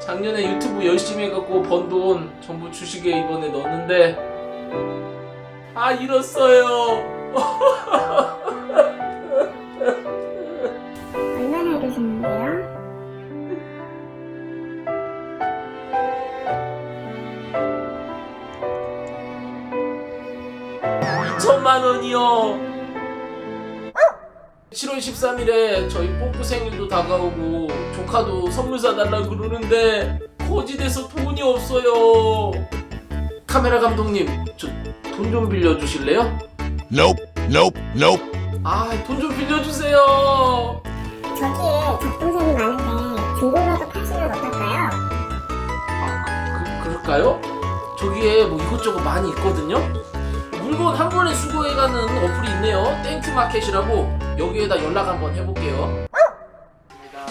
작년에 유튜브 열심히 해갖고 번 돈 전부 주식에 이번에 넣었는데 아 잃었어요. 얼마나 되셨는데요? 천만 원이요. 7월 13일에 저희 뽀뽀 생일도 다가오고 조카도 선물 사달라 그러는데 거지돼서 돈이 없어요. 카메라 감독님, 저 돈 좀 빌려주실래요? Nope, nope, nope. 아, 돈 좀 빌려주세요. 저기에 잡동사니 많은데 중고로도 파시면 어떨까요? 아, 그, 그럴까요? 저기에 뭐 이것저것 많이 있거든요? 물건 한 번에 수거해가는 어플이 있네요. 땡큐마켓이라고 여기에다 연락 한번 해볼게요.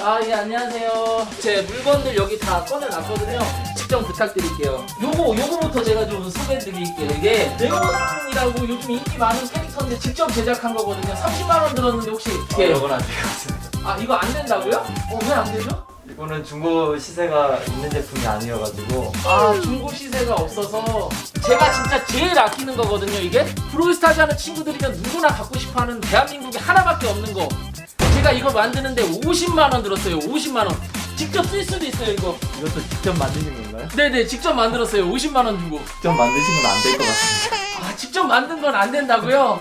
아, 예, 안녕하세요. 제 물건들 여기 다 꺼내놨거든요. 측정 부탁드릴게요. 요거, 요거부터 제가 좀 소개해드릴게요. 이게 레몬이라고 요즘 인기 많은 캐릭터인데 직접 제작한 거거든요. 30만원 들었는데 혹시 이게 이건 안 되거든요. 아, 이거 안 된다고요? 어, 왜 안 되죠? 이거는 중고 시세가 있는 제품이 아니어가지고 아 중고 시세가 없어서 제가 진짜 제일 아끼는 거거든요 이게 브로이스타즈 하는 친구들이면 누구나 갖고 싶어하는 대한민국에 하나밖에 없는 거 제가 이거 만드는데 50만 원 들었어요 50만 원 직접 쓸 수도 있어요 이거 이것도 직접 만드신 건가요? 네네 직접 만들었어요 50만 원 주고 직접 만드신 건 안 될 것 같습니다. 아 직접 만든 건 안 된다고요?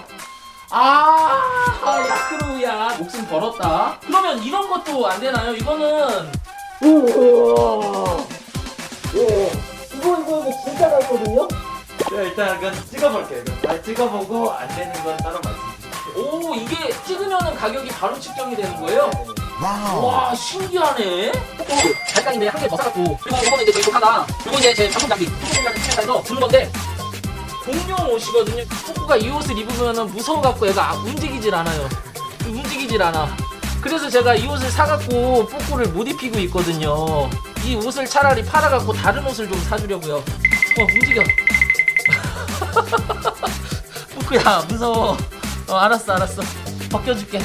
아, 아 야크루야 목숨 걸었다 그러면 이런 것도 안 되나요? 이거는 우와 예. 이거 이거 이거 진짜 갈거든요? 네, 일단 그건 찍어볼게요. 이거 다 찍어보고 안 되는 건 따로 말씀드릴게요. 오 이게 찍으면은 가격이 바로 측정이 되는 거예요? Wow. 와 신기하네. 발가인데 한 개 더 사갖고 그리고 이거는 이제 저희 조카가 이거 이제 제 작품 장비 소품이라는 팀에서 주는 건데 공룡 옷이거든요. 포크가 이 옷을 입으면은 무서워갖고 얘가 움직이질 않아요. 움직이질 않아. 그래서 제가 이 옷을 사갖고 포크를 못 입히고 있거든요. 이 옷을 차라리 팔아갖고 다른 옷을 좀 사주려고요. 어 움직여. 포크야 무서워. 어 알았어 알았어. 벗겨줄게.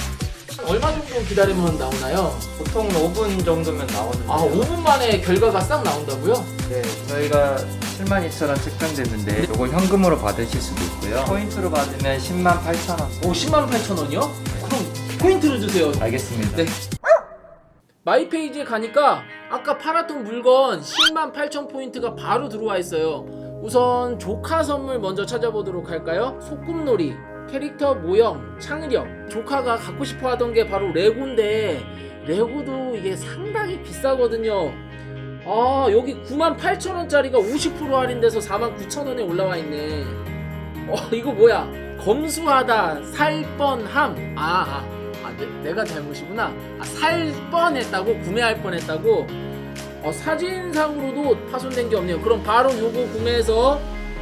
얼마 정도 기다리면 나오나요? 보통 5분 정도면 나오는데 아 5분 만에 결과가 싹 나온다고요? 네, 저희가 7만 2천 원 책정되는데 이거 현금으로 받으실 수도 있고요. 포인트로 받으면 10만 8천 원. 오 10만 8천 원이요? 그럼 포인트를 주세요. 알겠습니다. 네. 마이 페이지에 가니까 아까 팔았던 물건 10만 8천 포인트가 바로 들어와 있어요. 우선 조카 선물 먼저 찾아보도록 할까요? 소꿉놀이 캐릭터 모형, 창의력. 조카가 갖고 싶어 하던 게 바로 레고인데 레고도 이게 상당히 비싸거든요. 아 여기 9만 8천 원짜리가 50% 할인돼서 4만 9천 원에 올라와 있네. 어 이거 뭐야? 검수하다 살 뻔함. 아, 아, 아 내, 내가 잘못이구나. 아, 살 뻔했다고 구매할 뻔했다고. 어, 사진상으로도 파손된 게 없네요. 그럼 바로 요거 구매해서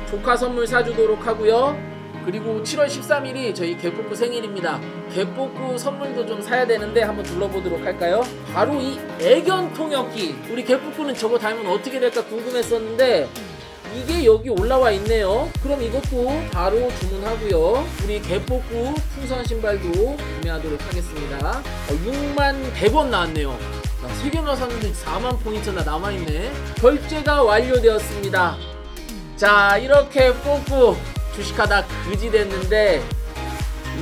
조카 선물 사주도록 하고요. 그리고 7월 13일이 저희 개뽀꾸 생일입니다. 개뽀꾸 선물도 좀 사야 되는데 한번 둘러보도록 할까요? 바로 이 애견 통역기. 우리 개뽀꾸는 저거 달면 어떻게 될까 궁금했었는데 이게 여기 올라와 있네요. 그럼 이것도 바로 주문하고요. 우리 개뽀꾸 풍선 신발도 구매하도록 하겠습니다. 어, 6만 100원 나왔네요. 나 3개나 샀는데 4만 포인트나 남아있네. 결제가 완료되었습니다. 자, 이렇게 뽑고 주식하다 그지 됐는데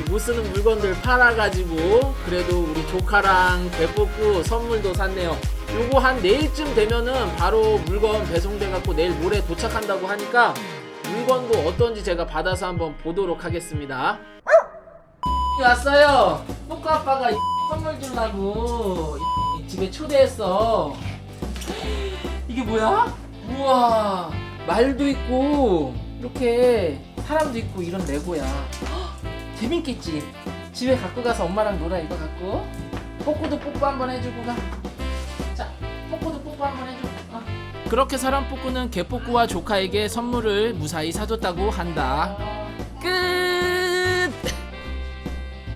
이못 쓰는 물건들 팔아가지고 그래도 우리 조카랑 개뽑고 선물도 샀네요. 요거 한 내일쯤 되면은 바로 물건 배송돼 갖고 내일 모레 도착한다고 하니까 물건도 어떤지 제가 받아서 한번 보도록 하겠습니다. 왔어요. 포크 아빠가 이 선물 주려고 이 집에 초대했어. 이게 뭐야? 우와 말도 있고 이렇게 사람도 있고 이런 레고야. 재밌겠지? 집에 갖고 가서 엄마랑 놀아 이거 갖고 뽀뽀도 뽀뽀 한번 해주고 가. 자, 뽀뽀도 뽀뽀 한번 해줘. 어. 그렇게 사람 뽀뽀는 개뽀뽀와 조카에게 선물을 무사히 사줬다고 한다. 끝.